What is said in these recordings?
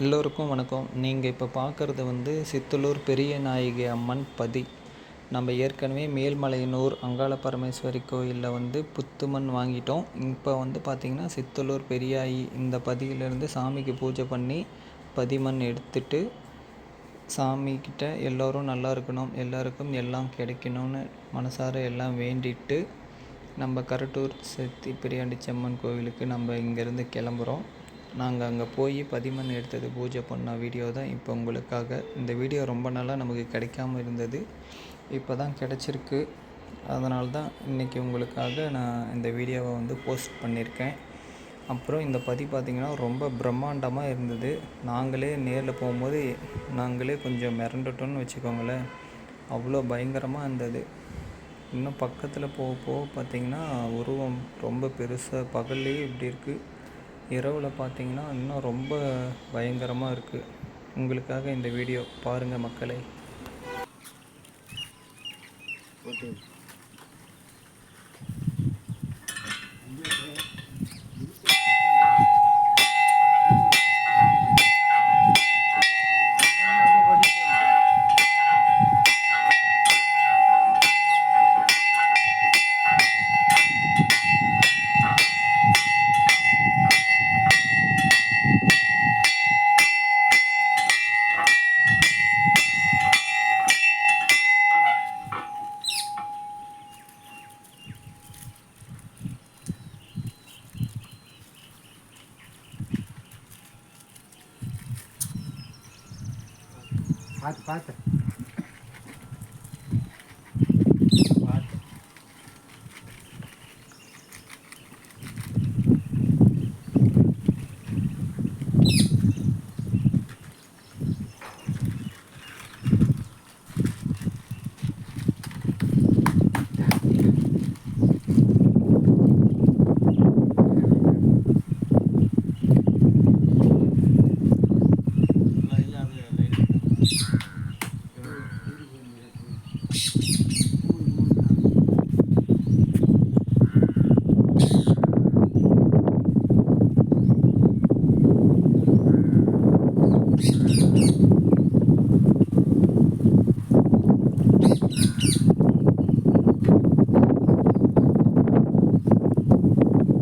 எல்லோருக்கும் வணக்கம். நீங்கள் இப்போ பார்க்குறது வந்து சித்தலூர் பெரிய நாயகி அம்மன் பதி. நம்ம ஏற்கனவே மேல்மலையனூர் அங்காள பரமேஸ்வரி கோயிலில் வந்து புத்துமண் வாங்கிட்டோம். இப்போ வந்து பார்த்திங்கன்னா சித்தலூர் பெரியாயி இந்த பதியிலேருந்து சாமிக்கு பூஜை பண்ணி பதிமண் எடுத்துட்டு சாமிக்கிட்ட எல்லோரும் நல்லா இருக்கணும் எல்லாருக்கும் எல்லாம் கிடைக்கணும்னு மனசார எல்லாம் வேண்டிட்டு நம்ம கரட்டூர் செத்தி பிரியாண்டிச்சம்மன் கோவிலுக்கு நம்ம இங்கேருந்து கிளம்புறோம். நாங்கள் அங்கே போய் பதிமண் எடுத்தது பூஜை பண்ண வீடியோ தான் இப்போ உங்களுக்காக. இந்த வீடியோ ரொம்ப நாளாக நமக்கு கிடைக்காம இருந்தது. இப்போ தான் கிடச்சிருக்கு. அதனால தான் இன்றைக்கி உங்களுக்காக நான் இந்த வீடியோவை வந்து போஸ்ட் பண்ணியிருக்கேன் அப்புறம் இந்த பதி பார்த்திங்கன்னா ரொம்ப பிரம்மாண்டமாக இருந்தது. நாங்களே நேரில் போகும்போது நாங்களே கொஞ்சம் மிரண்டுட்டோன்னு வச்சுக்கோங்களேன். அவ்வளோ பயங்கரமாக இருந்தது. இன்னும் பக்கத்தில் போக போக பார்த்திங்கன்னா உருவம் ரொம்ப பெருசாக பகல்லே இப்படி இருக்குது இரவில் பார்த்தீங்கன்னா இன்னும் ரொம்ப பயங்கரமாக இருக்குது உங்களுக்காக இந்த வீடியோ பாருங்கள் மக்களே. ஓகே. Hadi, pata.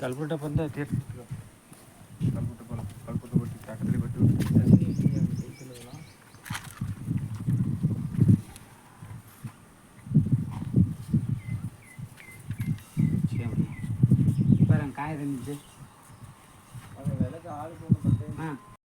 కలుపుకుంటా పొందా తీర్చుకో కలుపుకుంటా పొలం కలుపుకుంటూ పెట్టి కాకతీయ పెట్టి பாருங்க காய் இருந்துச்சு விலைக்கு ஆளுக்கு ஆ